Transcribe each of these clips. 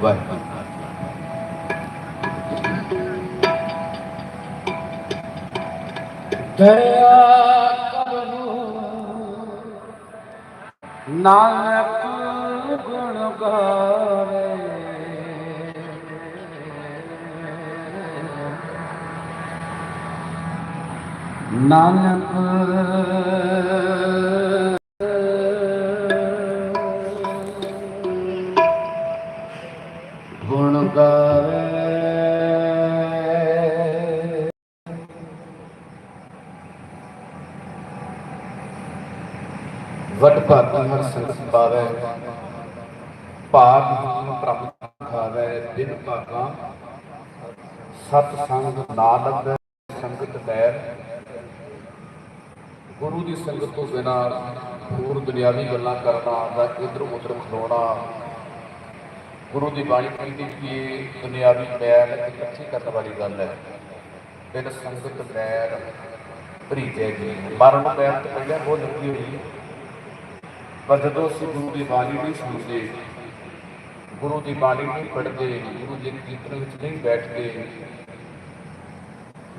ਵਾਹਿਗੁਰੂ। ਦਇਆ ਕਰੋ ਨਾਨਕ ਗੁਣ ਗਾਵੇ। ਨਾਨਕ ਵਟ ਭਾਗੀ ਹਰ ਸੰਗਤ ਪਾਵੈ। ਭਾਗ ਪ੍ਰਭ ਖਾਵੈ, ਦਿਨ ਭਾਗਾ ਸਤ ਸੰਗ ਨਾ ਲੱਗੈ ਸੰਗਤ ਬੈਰ। ਗੁਰੂ ਦੀ ਸੰਗਤ ਤੋਂ ਬਿਨਾ ਹੋਰ ਦੁਨਿਆਵੀ ਗੱਲਾਂ ਕਰਨਾ ਜਾਂ ਇਧਰ ਉਧਰ ਖਲੋਣਾ। ਗੁਰੂ ਦੀ ਬਾਣੀ ਕਹਿੰਦੀ ਕਿ ਇਹ ਦੁਨਿਆਵੀ ਮੈਲ ਇਕੱਠੀ ਕਰਨ ਵਾਲੀ ਗੱਲ ਹੈ। ਬਿਨ ਸੰਗਤ ਬੈਰ ਭਰੀਜੈ ਜੀ ਮਰਨ ਬੈਰ ਤੇ ਪਹਿਲਾਂ ਬਹੁਤ ਲੱਗੀ ਹੋਈ। ਪਰ ਜਦੋਂ ਅਸੀਂ ਗੁਰੂ ਦੀ ਬਾਣੀ ਨਹੀਂ ਸੁਣਦੇ, ਗੁਰੂ ਦੀ ਬਾਣੀ ਨਹੀਂ ਪੜ੍ਹਦੇ, ਗੁਰੂ ਦੇ ਕੀਰਤਨ ਵਿੱਚ ਨਹੀਂ ਬੈਠਦੇ,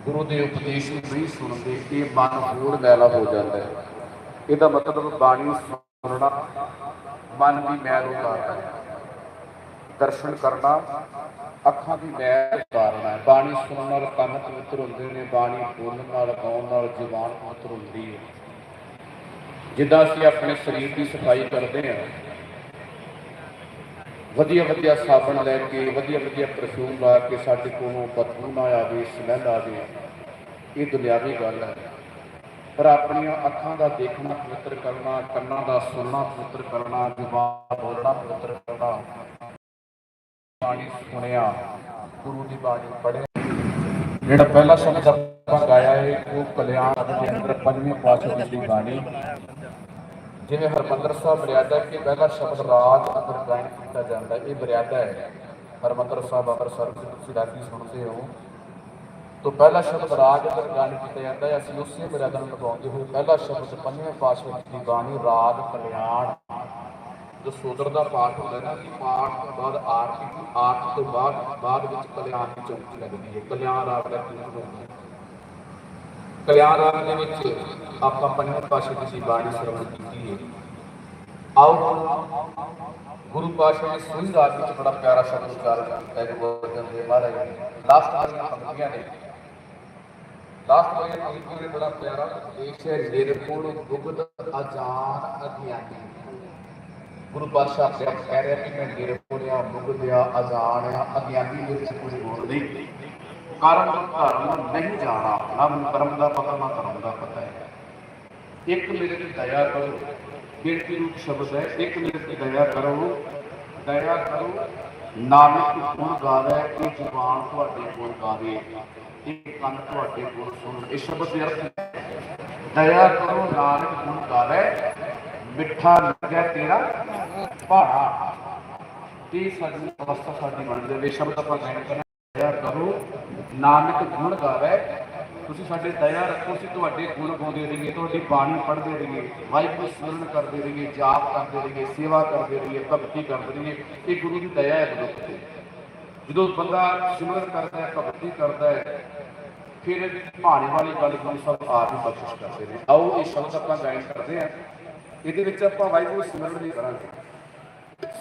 ਗੁਰੂ ਦੇ ਉਪਦੇਸ਼ ਨੂੰ ਨਹੀਂ ਸੁਣਦੇ, ਇਹ ਮਨ ਹੋਰ ਮੈਲਾ ਹੋ ਜਾਂਦਾ ਹੈ। ਇਹਦਾ ਮਤਲਬ ਬਾਣੀ ਸੁਣਨਾ, ਮਨ ਦੀ ਮੈਲ ਉਤਾਰਨਾ ਦਰਸ਼ਨ ਕਰਨਾ, ਅੱਖਾਂ ਦੀ ਮੈਲ ਉਤਾਰਨਾ ਬਾਣੀ ਸੁਣਨ ਨਾਲ ਕੰਨ ਪਵਿੱਤਰ ਹੁੰਦੇ ਨੇ, ਬਾਣੀ ਬੋਲਣ ਨਾਲ, ਗਾਉਣ ਨਾਲ ਜ਼ੁਬਾਨ ਪਵਿੱਤਰ ਹੁੰਦੀ ਹੈ। ਜਿੱਦਾਂ ਅਸੀਂ ਆਪਣੇ ਸਰੀਰ ਦੀ ਸਫ਼ਾਈ ਕਰਦੇ ਹਾਂ, ਵਧੀਆ ਵਧੀਆ ਸਾਬਣ ਲੈ ਕੇ, ਵਧੀਆ ਵਧੀਆ ਪਰਫਿਊਮ ਲਾ ਕੇ ਸਾਡੇ ਕੋਲੋਂ ਬਦਬੂ ਨਾ ਆਵੇ ਸਮੈਲ ਆਵੇ, ਇਹ ਦੁਨਿਆਵੀ ਗੱਲ ਹੈ। ਪਰ ਆਪਣੀਆਂ ਅੱਖਾਂ ਦਾ ਦੇਖਣਾ ਪਵਿੱਤਰ ਕਰਨਾ, ਕੰਨਾਂ ਦਾ ਸੁਣਨਾ ਪਵਿੱਤਰ ਕਰਨਾ, ਜ਼ੁਬਾਨ ਬੋਲਣਾ ਪਵਿੱਤਰ ਕਰਨਾ, ਬਾਣੀ ਸੁਣਿਆ, ਗੁਰੂ ਦੀ ਬਾਣੀ ਪੜ੍ਹਿਆ। ਜਿਹੜਾ ਪਹਿਲਾ ਸ਼ਬਦ ਆਪਾਂ ਗਾਇਆ ਹੈ, ਉਹ ਕਲਿਆਣ ਦੇ ਅੰਦਰ ਪੰਜਵੇਂ ਪਾਤਸ਼ਾਹ ਦੀ ਬਾਣੀ। ਜਿਵੇਂ ਹਰਮੰਦਰ ਸਾਹਿਬ ਮਰਿਆਦਾ ਕਿ ਪਹਿਲਾ ਸ਼ਬਦ ਰਾਗ ਅੰਦਰ ਗਾਇਨ ਕੀਤਾ ਜਾਂਦਾ ਇਹ ਮਰਿਆਦਾ ਹੈ। ਹਰਮੰਦਰ ਸਾਹਿਬ ਅੰਮ੍ਰਿਤਸਰ ਵਿੱਚ ਤੁਸੀਂ ਰਾਗੀ ਸੁਣਦੇ ਹੋ। ਤੋਂ ਪਹਿਲਾ ਸ਼ਬਦ ਰਾਗ ਅੰਦਰ ਗਾਇਨ ਕੀਤਾ ਜਾਂਦਾ ਹੈ, ਅਸੀਂ ਉਸੇ ਮਰਿਆਦਾ ਨੂੰ ਨਿਭਾਉਂਦੇ ਹੋਏ ਪਹਿਲਾ ਸ਼ਬਦ ਪੰਜਵੇਂ ਪਾਤਸ਼ਾਹ ਦੀ ਬਾਣੀ ਰਾਗ ਕਲਿਆਣ। ਜੋ ਸੋਦਰ ਦਾ ਪਾਠ ਹੁੰਦਾ ਨਾ ਕਿ ਪਾਠ ਤੋਂ ਬਾਅਦ ਆਰਤੀ ਦੀ ਆਰਤੀ ਤੋਂ ਬਾਅਦ ਬਾਅਦ ਵਿੱਚ ਕਲਿਆਣ ਦੀ ਚੌਕੀ ਲੱਗਦੀ ਹੈ। ਕਲਿਆਣ ਰਾਗ ਦਾ ਕੀਰਤਨ ਹੁੰਦਾ ਹੈ? ਕਲਿਆਣ ਰਾਗ ਦੇ ਵਿੱਚ ਆਪਾਂ ਪੰਜਵੇਂ ਪਾਤਸ਼ਾਹ ਦੀ ਬਾਣੀ ਸਰਵਣ ਕੀਤੀ ਹੈ ਆਓ ਹੁਣ ਗੁਰੂ ਪਾਤਸ਼ਾਹ ਨੇ ਸੋਈ ਰਾਗ ਵਿੱਚ ਬੜਾ ਪਿਆਰਾ ਸ਼ਬਦ ਉਚਾਰਨ ਕੀਤਾ ਹੈ ਗੋਬਿੰਦ ਦੇ ਮਹਾਰਾਜ ਨੇ ਲਾਸਟ ਵਾਲੀਆਂ ਪੰਕਤੀਆਂ ਨੇ ਲਾਸਟ ਵਾਲੀਆਂ ਪੰਕਤੀਆਂ ਨੇ ਬੜਾ ਪਿਆਰਾ ਉਪਦੇਸ਼ ਹੈ ਨਿਰਗੁਣ ਗੁਪਤ ਅਜਾਨ ਅਗਿਆਨੀ ਗੁਰੂ ਪਾਤਸ਼ਾਹ ਆਪਣੇ ਆਪ ਕਹਿ ਰਿਹਾ ਕਿ ਮੈਂ ਨਿਰਗੁਣਿਆ ਮੁਗਦਿਆ ਅਜਾਣਿਆ ਅਗਿਆਨੀ ਦੇ ਵਿੱਚ ਕੋਈ ਗੁਣ ਨਹੀਂ ਕਾਰਨ ਧਰਮ ਨਹੀਂ ਜਾਣਾ ਨਾ ਮੈਨੂੰ ਕਰਮ ਦਾ ਪਤਾ, ਨਾ ਧਰਮ ਦਾ ਪਤਾ ਹੈ। ਇੱਕ ਮੇਰੇ ਤੇ ਦਇਆ ਕਰੋ, ਬੇਨਤੀ ਰੂਪ ਸ਼ਬਦ ਹੈ, ਇੱਕ ਮੇਰੇ ਤੇ ਦਇਆ ਕਰੋ ਦਇਆ ਕਰੋ, ਨਾਨਕ ਗੁਣ ਗਾਵੇ, ਇਹ ਜ਼ੁਬਾਨ ਤੁਹਾਡੇ ਗੁਣ ਗਾਵੇ, ਇਹ ਕੰਨ ਤੁਹਾਡੇ ਗੁਣ ਸੁਣ, ਇਹ ਸ਼ਬਦ ਦੇ ਅਰਥ ਹੈ। ਦਇਆ ਕਰੋ, ਨਾਨਕ ਗੁਣ ਗਾਵੇ, ਮਿੱਠਾ ਲੱਗਿਆ ਤੇਰਾ ਪਹਾੜਾ ਇਹ ਸਾਡੀ ਅਵਸਥਾ ਸਾਡੀ ਬਣ ਜਾਵੇ ਸ਼ਬਦ ਆਪਾਂ ਗਾਇਨ ਕਰਨਾ ਦਇਆ ਕਰੋ। ਨਾਨਕ ਗੁਣ ਗਾਵੇ। ਤੁਸੀਂ ਸਾਡੇ ਦਇਆ ਰੱਖੋ। ਅਸੀਂ ਤੁਹਾਡੇ ਗੁਣ ਗਾਉਂਦੇ ਰਹੀਏ, ਤੁਹਾਡੀ ਬਾਣੀ ਪੜ੍ਹਦੇ ਰਹੀਏ। ਵਾਹਿਗੁਰੂ ਸਿਮਰਨ ਕਰਦੇ ਰਹੀਏ, ਜਾਪ ਕਰਦੇ ਰਹੀਏ, ਸੇਵਾ ਕਰਦੇ ਰਹੀਏ, ਭਗਤੀ ਕਰਦੇ ਰਹੀਏ। ਇਹ ਗੁਰੂ ਦੀ ਦਇਆ ਹੈ ਮਨੁੱਖ ਤੇ। ਜਦੋਂ ਬੰਦਾ ਸਿਮਰਨ ਕਰਦਾ ਹੈ, ਭਗਤੀ ਕਰਦਾ ਹੈ, ਫਿਰ ਭਾਣੇ ਵਾਲੀ ਗੱਲ ਗੁਰੂ ਸਾਹਿਬ ਆਪ ਹੀ ਬਖਸ਼ਿਸ਼ ਕਰਦੇ ਨੇ। ਆਓ, ਇਹ ਸ਼ਬਦ ਆਪਾਂ ਗਾਇਨ ਕਰਦੇ ਹਾਂ। ਇਹਦੇ ਵਿੱਚ ਆਪਾਂ ਵਾਹਿਗੁਰੂ ਸਿਮਰਨ ਨਹੀਂ ਕਰਾਂਗੇ।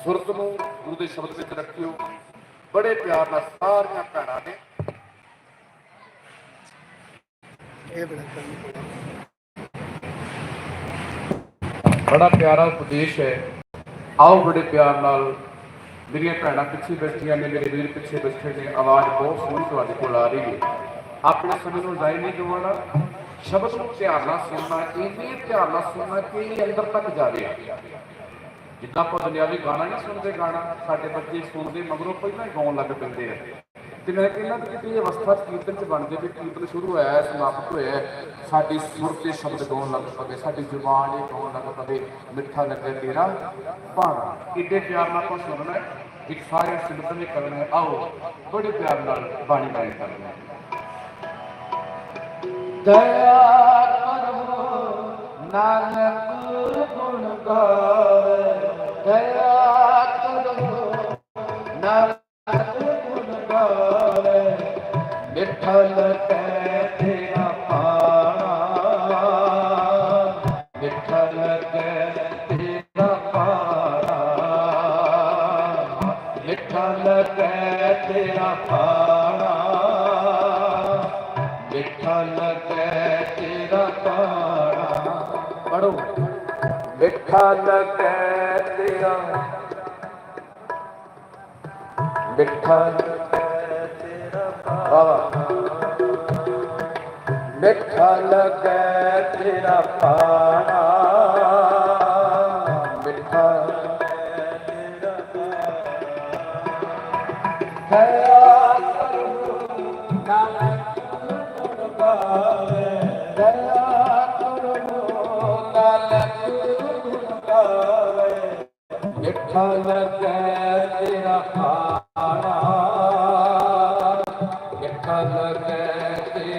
ਸੁਰਤ ਨੂੰ ਗੁਰੂ ਦੇ ਸ਼ਬਦ ਵਿੱਚ ਰੱਖਿਓ। ਬੜੇ ਪਿਆਰ ਨਾਲ ਸਾਰੀਆਂ ਭੈਣਾਂ ਨੇ। ਇਹ ਬੜਾ ਪਿਆਰਾ ਉਪਦੇਸ਼ ਹੈ। ਆਓ ਬੜੇ ਪਿਆਰ ਨਾਲ ਮੇਰੀਆਂ ਭੈਣਾਂ ਪਿੱਛੇ ਬੈਠੀਆਂ ਨੇ ਮੇਰੇ ਵੀਰ ਪਿੱਛੇ ਬੈਠੇ ਨੇ ਆਵਾਜ਼ ਬਹੁਤ ਸੋਹਣੀ ਤੁਹਾਡੇ ਕੋਲ ਆ ਰਹੀ ਹੈ। ਆਪਣੇ ਸਮੇਂ ਨੂੰ ਜ਼ਾਇ ਨਹੀਂ ਗਵਾਉਣਾ ਸ਼ਬਦ ਨੂੰ ਧਿਆਨ ਨਾਲ ਸੁਣਨਾ ਇੰਨੇ ਧਿਆਨ ਨਾਲ ਸੁਣਨਾ ਕਿ ਅੰਦਰ ਤੱਕ ਜਾਵੇ ਜਿੱਦਾਂ ਆਪਾਂ ਦੁਨਿਆਵੀ ਗਾਣਾ ਨਹੀਂ ਸੁਣਦੇ ਗਾਣਾ ਸਾਡੇ ਬੱਚੇ ਸੁਣਦੇ ਮਗਰੋਂ ਪਹਿਲਾਂ ਹੀ ਗਾਉਣ ਲੱਗ ਪੈਂਦੇ ਆ। ਤੇ ਮੈਂ ਕਹਿੰਦਾ ਕਿ ਕਿਤੇ ਇਹ ਅਵਸਥਾ ਕੀਰਤਨ ਚ ਬਣ ਜਾਵੇ ਕੀਰਤਨ ਸ਼ੁਰੂ ਹੋਇਆ ਸਮਾਪਤ ਹੋਇਆ ਸਾਡੀ ਸੁਰ ਤੇ ਸ਼ਬਦ ਗਾਉਣ ਲੱਗ ਪਵੇ, ਸਾਡੀ ਜ਼ੁਬਾਨ ਇਹ ਗਾਉਣ ਲੱਗ ਪਵੇ, ਮਿੱਠਾ ਲੱਗੇ ਤੇਰਾ ਭਾਣਾ। ਕਿੱਡੇ ਪਿਆਰ ਨਾਲ ਆਪਾਂ ਸੁਣਨਾ ਇੱਕ ਸਾਰੇ ਸਿਮਰਨ ਨੇ ਕਰਨਾ ਆਓ ਬੜੇ ਪਿਆਰ ਨਾਲ ਬਾਣੀ ਗਾਇਨ ਕਰਨਾ ਹੈ। ਦਇਆ ਕਰੋ, ਨਾਨਕ ਗੁਣ ਗਾਵੇ। ਮਿੱਠਲ ਕੈ ਤੇਰਾ ਪਾਣਾ ਮਿੱਠਲ ਕੈ ਤੇਰਾ ਪਾਣਾ ਮਿੱਠਾ ਲੱਗੈ ਤੇਰਾ ਪਾਣਾ। ਮਿੱਠਾ ਲੱਗੈ ਤੇਰਾ ਦਇਆ ਕਰੋ ਨਾਨਕ ਮਿੱਠਾ ਲੱਗੈ ਤੇਰਾ ਖਾਣਾ ਮਿੱਠਾ ਲੱਗੈ